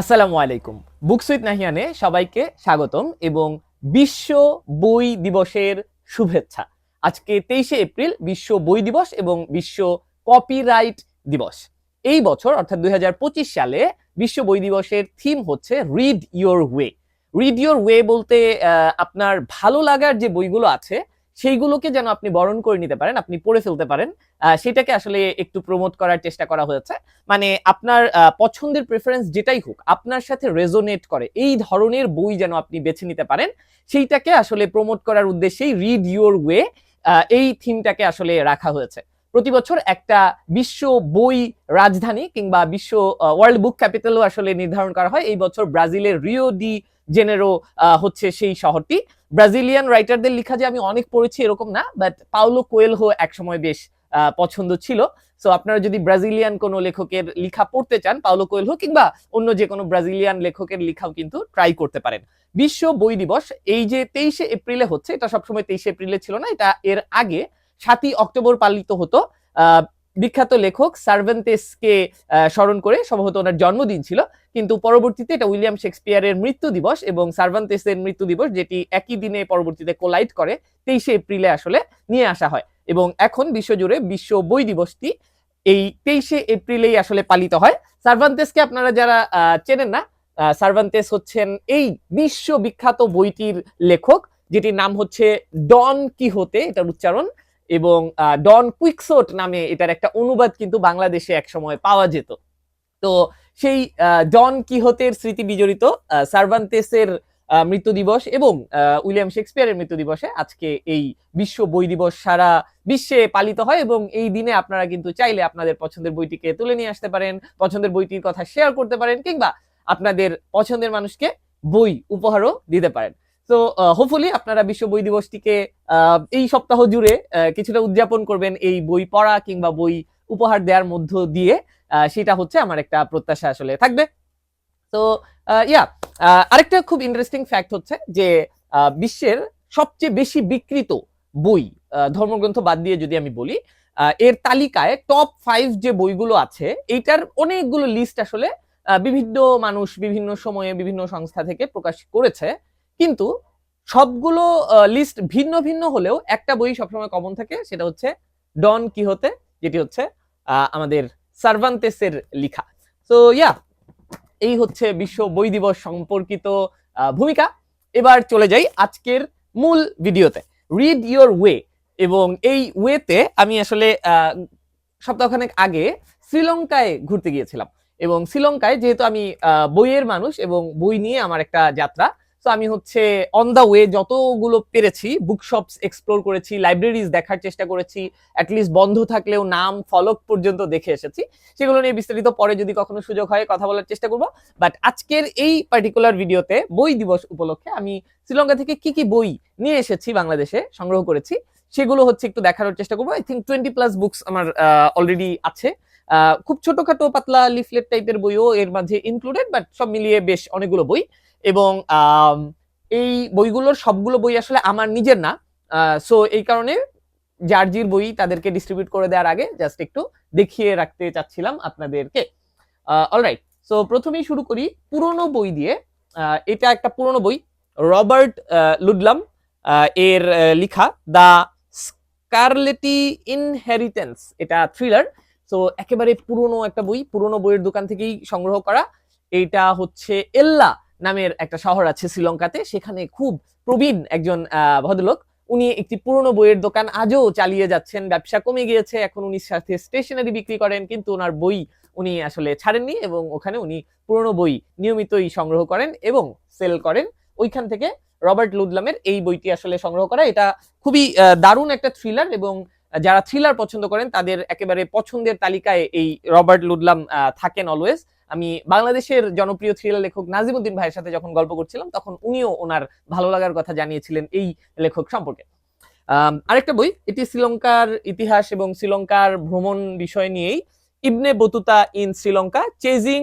আসসালামু আলাইকুম। Books with নাহিয়ানে সবাইকে স্বাগতম এবং বিশ্ব বই দিবসের শুভেচ্ছা। আজকে তেইশে এপ্রিল, বিশ্ব বই দিবস এবং বিশ্ব কপিরাইট দিবস। এই বছর, অর্থাৎ দু হাজার পঁচিশ সালে, বিশ্ব বই দিবসের থিম হচ্ছে read your way. Read your way বলতে আপনার ভালো লাগার যে বইগুলো আছে সেইগুলোকে যেন আপনি বরণ করে নিতে পারেন, আপনি পড়ে ফেলতে পারেন। সেটাকে আসলে একটু প্রমোট করার চেষ্টা করা হয়েছে। মানে আপনার পছন্দের প্রেফারেন্স যেটাই হোক, আপনার সাথে রেজোনেট করে, এই ধরনের বই যেন আপনি বেছে নিতে পারেন, সেইটাকে আসলে প্রমোট করার উদ্দেশ্যেই রিড ইউর ওয়ে এই থিমটাকে আসলে রাখা হয়েছে। প্রতি বছর একটা বিশ্ব বই রাজধানী কিংবা বিশ্ব ওয়ার্ল্ড বুক ক্যাপিটালও আসলে নির্ধারণ করা হয়। এই বছর ব্রাজিলের রিও ডি জেনেরো হচ্ছে সেই শহরটি। ব্রাজিলিয়ান রাইটারদের লিখা যে আমি অনেক পড়েছি এরকম না বাট পাউলো কোয়েলহো একসময় বেশ পছন্দ ছিল। সো আপনারা যদি ব্রাজিলিয়ান কোনো লেখকের লেখা পড়তে চান পাওলো কোয়েলহো কিংবা অন্য যে কোনো ব্রাজিলিয়ান লেখকের লেখাও কিন্তু ট্রাই করতে পারেন। বিশ্ব বই দিবস, এই যে তেইশে এপ্রিলে হচ্ছে, এটা সবসময় তেইশে এপ্রিলে ছিল না, এটা এর আগে সাতই অক্টোবর পালিত হতো। বিখ্যাত লেখক সার্ভেন্টেসকে স্মরণ করে সম্ভবত ওনার জন্মদিন ছিল, কিন্তু পরবর্তীতে এটা উইলিয়াম শেক্সপিয়ারের মৃত্যু দিবস এবং সার্ভান্তেসের মৃত্যু দিবস, যেটি একই দিনে পরবর্তীতে কোলাইড করে, তেইশে এপ্রিলে আসলে নিয়ে আসা হয়। এবং এখন বিশ্বজুড়ে বিশ্ব বই দিবসটি এই তেইশে এপ্রিলেই আসলে পালিত হয়। সার্ভান্তেসকে আপনারা যারা চেনেন না সার্ভান্তেস হচ্ছেন এই বিশ্ববিখ্যাত বইটির লেখক, যেটির নাম হচ্ছে ডন কিহোতে, এটার উচ্চারণ এবং ডন কুইকসোট নামে এটার একটা অনুবাদ কিন্তু বাংলাদেশে একসময় পাওয়া যেত। তো সেই ডন কিহোতের স্মৃতি বিজড়িত সার্ভান্তেসের মৃত্যু দিবস এবং উইলিয়াম শেক্সপিয়ারের মৃত্যু দিবসে আজকে এই বিশ্ব বই দিবস সারা বিশ্বে পালিত হয় এবং এই দিনে আপনারা কিন্তু চাইলে আপনাদের পছন্দের বইটিকে তুলে নিয়ে আসতে পারেন, পছন্দের বইটির কথা শেয়ার করতে পারেন কিংবা আপনাদের পছন্দের মানুষকে বই উপহারও দিতে পারেন। তো হোপফুলি আপনারা বিশ্ব বই দিবসটিকে আহ, এই সপ্তাহ জুড়ে আহ, কিছুটা উদযাপন করবেন এই বই পড়া কিংবা বই উপহার দেওয়ার মধ্য দিয়ে সেটা হচ্ছে আমার একটা প্রত্যাশা আসলে। থাকবে? তো ইয়া আরেকটা খুব ইন্টারেস্টিং ফ্যাক্ট হচ্ছে যে বিশ্বের সবচেয়ে বেশি বিকৃত বই ধর্মগ্রন্থ বাদ দিয়ে যদি আমি বলি এর তালিকায় টপ ফাইভ যে বইগুলো আছে এইটার অনেকগুলো লিস্ট আসলে বিভিন্ন মানুষ বিভিন্ন সময়ে বিভিন্ন সংস্থা থেকে প্রকাশ করেছে। কিন্তু সবগুলো লিস্ট ভিন্ন ভিন্ন হলেও একটা বই সবসময় কমন থাকে, সেটা হচ্ছে ডন কিহোতে যেটি হচ্ছে আমাদের সার্ভান্তেসের লিখা। তো ইয়া এই হচ্ছে বিশ্ব বই দিবস সম্পর্কিত ভূমিকা। এবার চলে যাই আজকের মূল ভিডিওতে। রিড ইয়োর ওয়ে এবং এই ওয়েতে আমি আসলে সপ্তাহখানেক আগে শ্রীলঙ্কায় ঘুরতে গিয়েছিলাম। এবং শ্রীলঙ্কায় যেহেতু আমি বইয়ের মানুষ এবং বই নিয়ে আমার একটা যাত্রা তো আমি হচ্ছে অন দা ওয়ে যতগুলো পেরেছি বুক শপস এক্সপ্লোর করেছি লাইব্রেরিজ দেখার চেষ্টা করেছি অ্যাটলিস্ট বন্ধ থাকলেও নাম ফলক পর্যন্ত দেখে এসেছি। সেগুলো নিয়ে বিস্তারিত পরে যদি কখনো সুযোগ হয়, কথা বলার চেষ্টা করব। বাট আজকের এই পার্টিকুলার ভিডিওতে বই দিবস উপলক্ষে আমি শ্রীলঙ্কা থেকে কি কি বই নিয়ে এসেছি বাংলাদেশে সংগ্রহ করেছি, সেগুলো হচ্ছে একটু দেখানোর চেষ্টা করব। I think twenty plus books আমার অলরেডি আছে। খুব ছোটখাটো, পাতলা লিফলেট টাইপের বইও এর মাঝে ইনক্লুডেড বাট সব মিলিয়ে বেশ অনেকগুলো বই। এবং এই বইগুলোর সবগুলো বই আসলে আমার নিজের না। সো এই কারণে জার্জির বই তাদেরকে ডিস্ট্রিবিউট করে দেওয়ার আগে জাস্ট একটু দেখিয়ে রাখতে চাচ্ছিলাম আপনাদেরকে। অলরাইট সো প্রথমেই শুরু করি পুরনো বই দিয়ে। এটা একটা পুরনো বই, রবার্ট লুডলাম এর লিখা দ্য স্কারলেটি ইনহেরিটেন্স, এটা থ্রিলার। সো একেবারে পুরনো একটা বই, পুরনো বইয়ের দোকান থেকেই সংগ্রহ করা। এটা হচ্ছে এল্লা নামের একটা শহর আছে শ্রীলঙ্কাতে। সেখানে খুব প্রবীণ একজন ভদ্রলোক। উনি একটি পুরনো বইয়ের দোকান আজও চালিয়ে যাচ্ছেন। ব্যবসা কমে গিয়েছে। এখন উনি সাথে স্টেশনারি বিক্রি করেন কিন্তু ওনার বই উনি আসলে ছাড়েননি এবং ওখানে উনি পুরনো বই নিয়মিতই সংগ্রহ করেন এবং সেল করেন। ওইখান থেকে রবার্ট লুদলামের এই বইটি আসলে সংগ্রহ করা। এটা খুবই দারুণ একটা থ্রিলার এবং যারা থ্রিলার পছন্দ করেন তাদের একেবারে পছন্দের তালিকায় এই রবার্ট লুডলাম আহ, থাকেন অলওয়েজ। আমি বাংলাদেশের জনপ্রিয় থ্রিলার লেখক নাজিমুদ্দিন ভাইয়ের সাথে যখন গল্প করছিলাম, তখন উনিও ওনার ভালো লাগার কথা জানিয়েছিলেন এই লেখক সম্পর্কে। আরেকটা বই, এটি শ্রীলঙ্কার ইতিহাস এবং শ্রীলঙ্কার ভ্রমণ বিষয় নিয়েই, Ibn Battuta in Sri Lanka chasing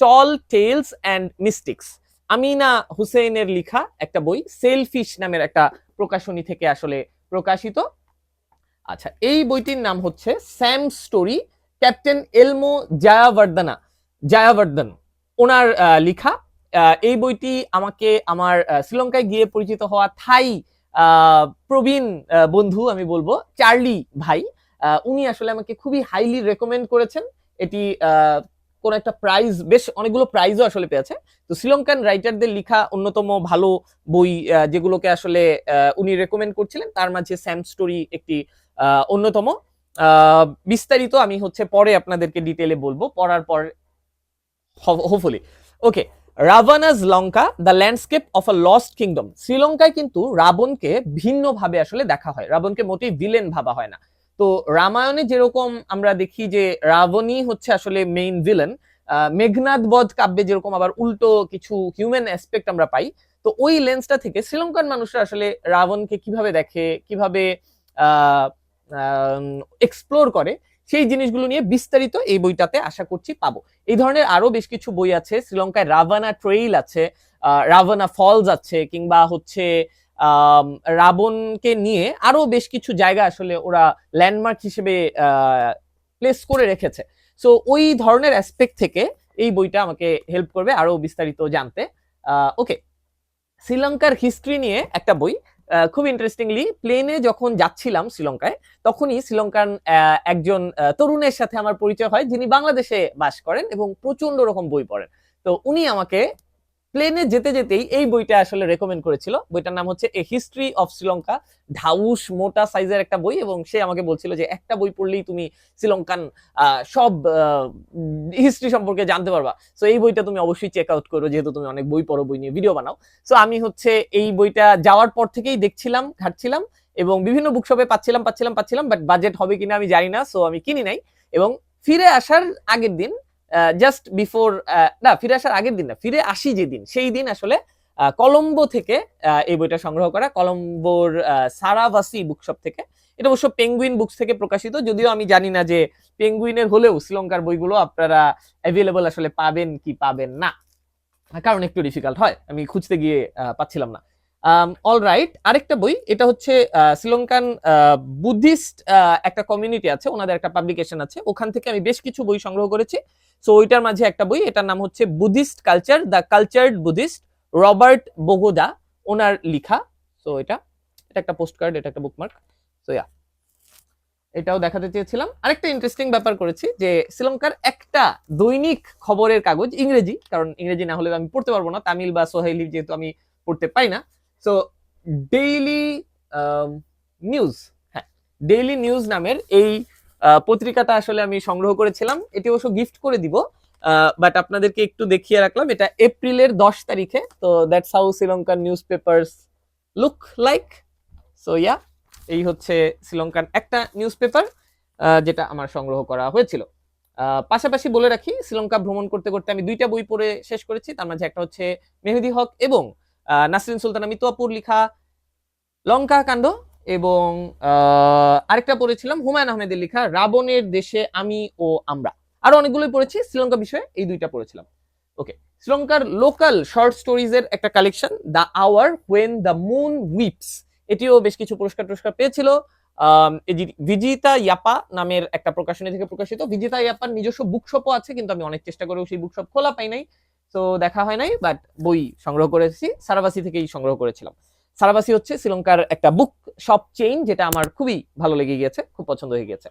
tall tales and mystics Amina হুসেইনের লিখা একটা বই সেলফিশ নামের একটা প্রকাশনী থেকে আসলে প্রকাশিত। আচ্ছা এই বইটির নাম হচ্ছে Sam story captain Elmo Jayawardena Jayawardena. ওনার লিখা। এই বইটি আমাকে আমার শ্রীলঙ্কায় গিয়ে পরিচিত হওয়া থাই প্রবীণ বন্ধু আমি বলব, চার্লি ভাই। উনি আসলে আমাকে খুবই হাইলি রেকমেন্ড করেছেন। এটি কোন একটা প্রাইজ বেশ অনেকগুলো প্রাইজও আসলে পেয়েছে। তো শ্রীলঙ্কান রাইটারদের লেখা অন্যতম ভালো বই যেগুলোকে আসলে উনি রেকমেন্ড করছিলেন। তার মাঝে স্যাম স্টোরি একটি অন্যতম। বিস্তারিত আমি হচ্ছে পরে আপনাদেরকে ডিটেলে বলব। পড়ার পর hopefully okay Ravana's Lanka the landscape of a lost kingdom শ্রীলঙ্কায় কিন্তু রাবণকে ভিন্নভাবে আসলে দেখা হয়। রাবণকে মোটেই ভিলেন ভাবা হয় না। তো রামায়ণে যেরকম আমরা দেখি যে রাবণই হচ্ছে আসলে মেইন ভিলেন মেঘনাদ বধ কাব্যে যেরকম আবার উল্টো কিছু হিউম্যান অ্যাসপেক্ট আমরা পাই, তো ওই লেন্সটা থেকে শ্রীলঙ্কান মানুষরা আসলে রাবণকে কীভাবে দেখে, কীভাবে এক্সপ্লোর করে, সেই জিনিসগুলো নিয়ে বিস্তারিত এই বইটাতে আশা করছি পাবো। এই ধরনের আরও বেশ কিছু বই আছে, শ্রীলঙ্কায় রাভানা ট্রেইল আছে রাভানা ফলস আছে, কিংবা হচ্ছে রাবণকে নিয়ে আরও বেশ কিছু জায়গা আসলে ওরা ল্যান্ডমার্ক হিসেবে প্লেস করে রেখেছে। সো ওই ধরনের অ্যাসপেক্ট থেকে এই বইটা আমাকে হেল্প করবে আরও বিস্তারিত জানতে। ওকে। শ্রীলঙ্কার হিস্ট্রি নিয়ে একটা বই খুব ইন্টারেস্টিংলি প্লেনে যখন যাচ্ছিলাম শ্রীলঙ্কায়, তখনই শ্রীলঙ্কার একজন তরুণের সাথে আমার পরিচয় হয় যিনি বাংলাদেশে বাস করেন এবং প্রচণ্ড রকম বই পড়েন। তো উনি আমাকে প্লেনে যেতে যেতেই এই বইটা আসলে রেকমেন্ড করেছিল। বইটার নাম হচ্ছে এ হিস্ট্রি অফ শ্রীলঙ্কা ঢাউস মোটা সাইজের একটা বই এবং সে আমাকে বলছিল যে একটা বই পড়লেই তুমি শ্রীলঙ্কান সব হিস্ট্রি সম্পর্কে জানতে পারবা। সো এই বইটা তুমি অবশ্যই চেক আউট করো, যেহেতু তুমি অনেক বই পড়ো, বই নিয়ে ভিডিও বানাও। সো আমি হচ্ছে এই বইটা যাওয়ার পর থেকেই দেখছিলাম, ঘাটছিলাম এবং বিভিন্ন বুকশপে পাচ্ছিলাম পাচ্ছিলাম পাচ্ছিলাম বাট বাজেট হবে কিনা আমি জানি না সো আমি কিনি নাই। এবং ফিরে আসার আগের দিন জাস্ট বিফোর না, ফিরে আসার আগের দিন না, ফিরে আসি যেদিন, সেই দিন আসলে কলম্বো থেকে এই বইটা সংগ্রহ করা, কলম্বোর সারাভাসি বুকশপ থেকে। এটা অবশ্য পেঙ্গুইন বুকস থেকে প্রকাশিত, যদিও আমি জানি না যে পেঙ্গুইনের হলেও শ্রীলঙ্কার বইগুলো আপনারা অ্যাভেলেবল আসলে পাবেন কি পাবেন না। কারণ একটু ডিফিকাল্ট হয়, আমি খুঁজতে গিয়ে পাচ্ছিলাম না। অল রাইট আরেকটা বই, এটা হচ্ছে শ্রীলঙ্কান বুদ্ধিস্ট একটা কমিউনিটি আছে, ওনাদের একটা পাবলিকেশন আছে, ওখান থেকে আমি বেশ কিছু বই সংগ্রহ করেছি। সো ওইটার মাঝে একটা বই, এটার নাম হচ্ছে Buddhist culture the cultured Buddhist Robert Bogoda ওনার লিখা। সো এটা এটা একটা পোস্ট কার্ড এটা একটা বুকমার্ক সো ইয়া এটাও দেখাতে চেয়েছিলাম। আরেকটা ইন্টারেস্টিং ব্যাপার করেছি যে শ্রীলঙ্কার একটা দৈনিক খবরের কাগজ, ইংরেজি, কারণ ইংরেজি না হলে আমি পড়তে পারব না, তামিল বা সোহেলি যেহেতু আমি পড়তে পাই না। সো ডেইলি নিউজ হ্যাঁ ডেইলি নিউজ নামের এই পত্রিকাটা আসলে আমি সংগ্রহ করেছিলাম। এটি অবশ্য গিফট করে দিব বাট আপনাদেরকে একটু দেখিয়ে রাখলাম, এটা এপ্রিলের দশ তারিখে। তো that's how Sri Lankan newspapers look like so yeah এই হচ্ছে শ্রীলঙ্কান একটা নিউজ পেপার যেটা আমার সংগ্রহ করা হয়েছিল। পাশাপাশি বলে রাখি শ্রীলঙ্কা ভ্রমণ করতে করতে আমি দুইটা বই পড়ে শেষ করেছি। তার মাঝে একটা হচ্ছে মেহেদি হক এবং নাসরিন সুলতানা মিতুয়াপুর লিখা লঙ্কা কাণ্ড। এবং আরেকটা পড়েছিলাম, হুমায়ুন আহমেদের লেখা, রাবণের দেশে আমি ও আমরা। আরও অনেকগুলোই পড়েছি, শ্রীলঙ্কা বিষয়ে এই দুইটা পড়েছিলাম। ওকে শ্রীলঙ্কার লোকাল শর্ট স্টোরিজ এর একটা collection the hour when the moon weeps এটিও বেশ কিছু পুরস্কার টুরস্কার পেয়েছিল। ভিজিতা ইয়াপা নামের একটা প্রকাশনী থেকে প্রকাশিত। ভিজিতা ইয়াপার নিজস্ব বুকশপও আছে, কিন্তু আমি অনেক চেষ্টা করেও সেই বুকশপ খোলা পাই নাই। তো দেখা হয় নাই বাট বই সংগ্রহ করেছি সারাবাসি থেকেই সংগ্রহ করেছিলাম। সারাবাসি হচ্ছে শ্রীলঙ্কার একটা বুক শপ চেইন যেটা আমার খুবই ভালো লেগে গিয়েছে, খুব পছন্দ হয়ে গিয়েছে।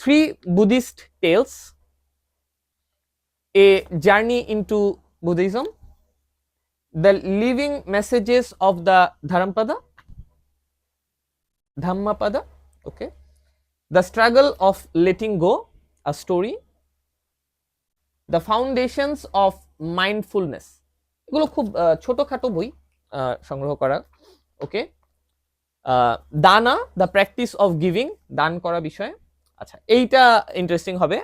Three Buddhist tales a journey into Buddhism the living messages of the Dharmapada Dhammapada okay the struggle of letting go a story the foundations of mindfulness এগুলো খুব ছোটখাটো বই সংগ্রহ করা ওকে দানা দ্য প্র্যাকটিস অফ গিভিং দান করা বিষয়ে আচ্ছা এইটা ইন্টারেস্টিং হবে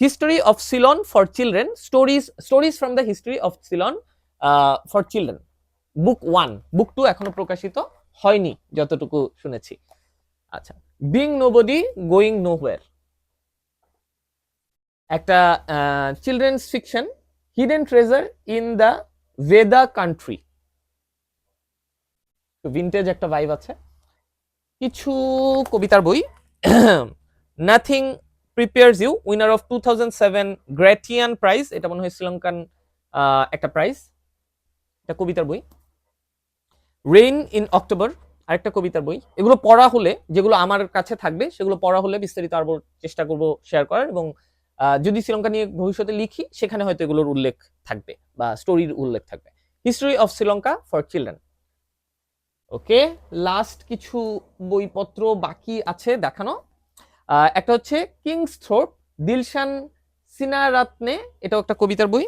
history of Ceylon for children stories stories from the history of Ceylon for children book one book two এখনও প্রকাশিত হয়নি, যতটুকু শুনেছি। আচ্ছা being no nobody going nowhere একটা children's fiction hidden treasure in the Vedda country vintage একটা vibe আছে। কিছু কবিতার বই। Nothing prepares you winner of two thousand seven prize এটা মনে হয় শ্রীলঙ্কান একটা প্রাইজ একটা কবিতার বই। রেইন ইন অক্টোবর আরেকটা কবিতার বই। এগুলো পড়া হলে, যেগুলো আমার কাছে থাকবে, সেগুলো পড়া হলে বিস্তারিত আরও চেষ্টা করব শেয়ার করার এবং যদি শ্রীলঙ্কা নিয়ে ভবিষ্যতে লিখি, সেখানে হয়তো এগুলোর উল্লেখ থাকবে বা স্টোরির উল্লেখ থাকবে। History of Sri Lanka for children okay last কিছু বইপত্র বাকি আছে দেখানো। একটা হচ্ছে কিংস থ্রোট দিলশান সিনারাত্নে, এটাও একটা কবিতার বই।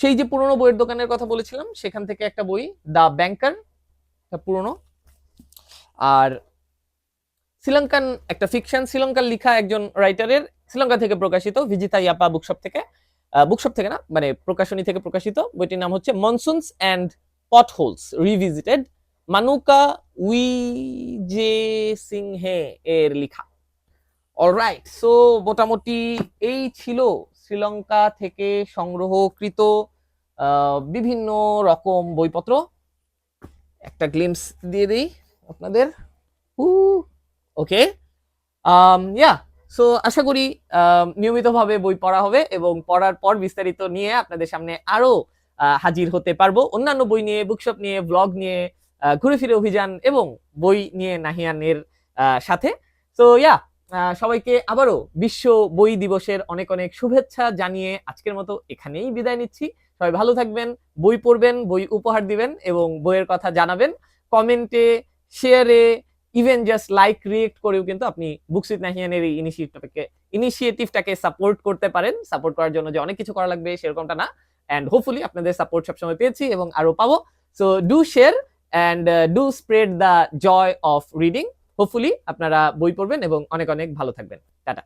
সেই যে পুরনো বইয়ের দোকানের কথা বলেছিলাম, সেখান থেকে একটা বই, দ্য ব্যাংকার পুরনো। আর শ্রীলঙ্কান, একটা ফিকশন শ্রীলঙ্কার লিখা একজন রাইটারের শ্রীলঙ্কা থেকে প্রকাশিত ভিজিতা ইয়াপা বুকশপ থেকে। বুকশপ থেকে না মানে প্রকাশনী থেকে প্রকাশিত, বইটির নাম হচ্ছে মনসুনস অ্যান্ড পটহোলস রিভিজিটেড মানুকা উই উইজে সিংহে এর লেখা। অলরাইট সো মোটামুটি এই ছিল শ্রীলঙ্কা থেকে সংগ্রহকৃত বিভিন্ন রকম বইপত্র। একটা গ্লিমস দিয়ে দিই আপনাদের। ওকে ইয়া সো আশা করি নিয়মিতভাবে বই পড়া হবে এবং পড়ার পর বিস্তারিত নিয়ে আপনাদের সামনে আরও আহ, হাজির হতে পারব। অন্যান্য বই নিয়ে বুকশপ নিয়ে ব্লগ নিয়ে ঘুরে ফিরে অভিযান এবং বই নিয়ে নাহিয়ানের সাথে। তো ইয়া সবাইকে আবারও বিশ্ব বই দিবসের অনেক অনেক শুভেচ্ছা জানিয়ে আজকের মতো এখানেই বিদায় নিচ্ছি। সবাই ভালো থাকবেন, বই পড়বেন, বই উপহার দিবেন এবং বইয়ের কথা জানাবেন। কমেন্টে শেয়ারে ইভেন জাস্ট লাইক রিয়েক্ট করেও কিন্তু আপনি বুকস উইথ নাহিয়ানের এই ইনিশিয়েটিভটাকে ইনিশিয়েটিভটাকে সাপোর্ট করতে পারেন। সাপোর্ট করার জন্য যে অনেক কিছু করা লাগবে সেরকমটা না। অ্যান্ড হোপফুলি আপনাদের সাপোর্ট সবসময় পেয়েছি এবং আরও পাবো। So do share and do spread the joy of reading hopefully আপনারা বই পড়বেন এবং অনেক অনেক ভালো থাকবেন। টাটা।